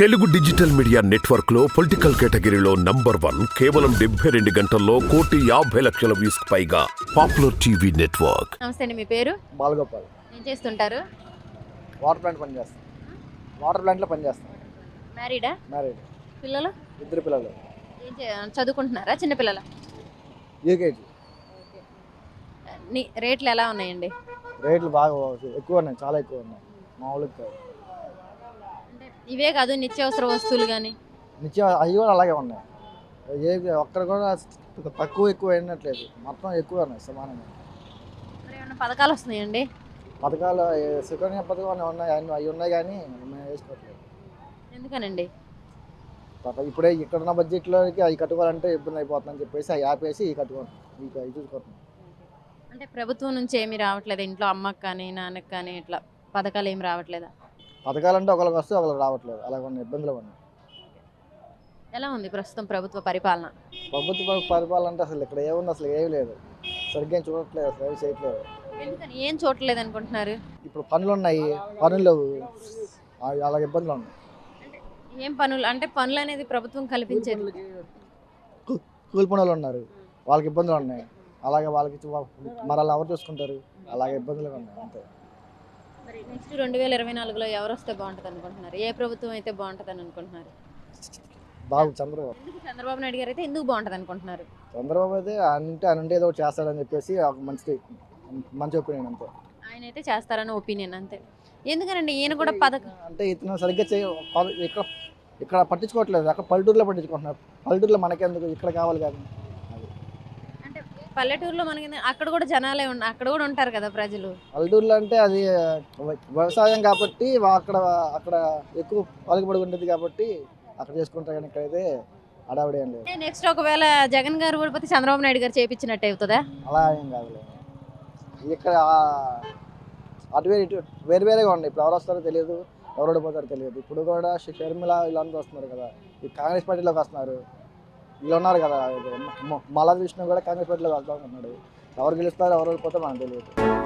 Telugu digital media నెట్వర్క్లో political కేటగిరీలో number one కేవలం డెబ్బై రెండు గంటల్లో కోటి యాభై లక్షల వ్యూస్ పైగా పాపులర్ టీవీ నెట్వర్క్. నమస్తే అండి మీ పేరు? బాలగోపాల్. ఏం చేస్తుంటారు? వాటర్ ప్లాంట్ పని చేస్తాను వాటర్ ప్లాంట్లో పని చేస్తాను మ్యారీడా? మ్యారీడ్. పిల్లలు? ఇద్దరు పిల్లలు. ఏం చే చదువుకుంటున్నారా? చిన్నపిల్లల యూకేజీ నీ రేట్లు ఎలా ఉన్నాయండి? రేట్లు బాగా ఎక్కువ ఉన్నాయి చాలా ఎక్కువ ఉన్నాయి. మామూలుగా కాదు. ఇవే కాదు నిత్యావసర వస్తువులు కానీ నిత్యం అవి కూడా అలాగే ఉన్నాయి. ఏ ఒక్కడ కూడా తక్కువ ఎక్కువ అయినట్లేదు మొత్తం ఎక్కువ ఉన్నాయి సమానంగా. మరి ఏమైనా పథకాలు వస్తున్నాయండి? పథకాలు ఏ సుకన్య పథకం అని ఉన్నాయి. అన్ని అవి ఉన్నాయి కానీ మేము వేసుకోవట్లేదు. ఎందుకనండి? పాప ఇప్పుడే ఇక్కడ ఉన్న బడ్జెట్లోకి అవి కట్టుకోవాలంటే ఇబ్బంది అయిపోతుందని చెప్పేసి అవి ఆపేసి ఇవి కట్టుకోండి అవి చూసుకుంటున్నాం అంటే ప్రభుత్వం నుంచి ఏమీ రావట్లేదు. ఇంట్లో అమ్మకి కానీ నాన్నకి కానీ ఇట్లా పథకాలు ఏమి రావట్లేదా? పథకాలంటే ఒకరికి వస్తే ఒకరికి రావట్లేదు. అలాగ ఉన్న ఇబ్బందులు ఉన్నాయి. ఎలా ఉంది ప్రస్తుతం ప్రభుత్వ పరిపాలన? ప్రభుత్వ పరి- పరిపాలన అంటే అసలు ఇక్కడ ఏముంది? అసలు ఏమీ లేదు. సరిగ్గా ఏం చూడట్లేదు అసలు ఏమి చేయట్లేదు. ఎందుకని? ఏం చూడట్లేదు అనుకుంటున్నారు? ఇప్పుడు పనులు ఉన్నాయి. పనులు లేవు. అలాగ ఇబ్బందులు ఉన్నాయి. ఏం పనులు? అంటే పనులు అనేది ప్రభుత్వం కల్పించేది. కూ- కూలి పనులు ఉన్నారు. వాళ్ళకి ఇబ్బందులు ఉన్నాయి. అలాగే వాళ్ళకి చూ- మరి అలా ఎవరు చూసుకుంటారు? అలాగే ఇబ్బందులు ఉన్నాయి. అంతే. మరి నెక్స్ట్ రెండు వేల ఇరవై నాలుగులో ఎవరు వస్తే బాగుంటుంది అనుకుంటున్నారు ఏ ప్రభుత్వం అయితే బాగుంటుంది అనుకుంటున్నారు బాబు చంద్రబాబు. ఎందుకు చంద్రబాబు నాయుడు గారు అయితే ఎందుకు బాగుంటుంది అనుకుంటున్నారు చంద్రబాబు అయితే అంటే ఉంటే ఏదో ఒకటి చేస్తాడని చెప్పేసి ఒక మంచి మంచి ఒపీనియన్ అంతే. ఆయన అయితే చేస్తారని ఒపీనియన్ అంతే. ఎందుకనండి ఈయన కూడా పథకం అంటే ఇతను సరిగ్గా చేయ ఇక్కడ ఇక్కడ పట్టించుకోవట్లేదు. అక్కడ పల్లెటూరులో పట్టించుకుంటున్నారు. పల్లెటూరులో మనకెందుకు? ఇక్కడ కావాలి కానీ పల్లెటూరులో మనకి అక్కడ కూడా జనాలే ఉన్న అక్కడ కూడా ఉంటారు కదా ప్రజలు. పల్లెటూరులో అంటే అది వ్య- వ్యవసాయం కాబట్టి అక్కడ అక్కడ ఎక్కువ పలుకుబడి ఉంటుంది కాబట్టి అక్కడ చేసుకుంటారు కానీ ఇక్కడైతే అడావిడి లేదు. నెక్స్ట్ ఒకవేళ జగన్ గారు ఓడిపోతే చంద్రబాబు నాయుడు గారు చేపించినట్టు అవుతుందా? అలా ఏం కాదులే. ఇక్కడ అటు వేరు ఇటు వేరు వేరేగా ఉన్నాయి. ఇప్పుడు ఎవరు వస్తారో తెలియదు ఎవరు ఓడిపోతారో తెలియదు. ఇప్పుడు కూడా షర్మిల వీళ్ళందరూ వస్తున్నారు కదా. ఈ కాంగ్రెస్ పార్టీలోకి వస్తున్నారు. వీళ్ళు ఉన్నారు కదా ఇది విష్ణు కూడా కాంగ్రెస్ పార్టీలో వెళ్తా ఉన్నాడు ఎవరు గెలుస్తారు ఎవరు ఓడిపోతారో మనకు తెలియదు.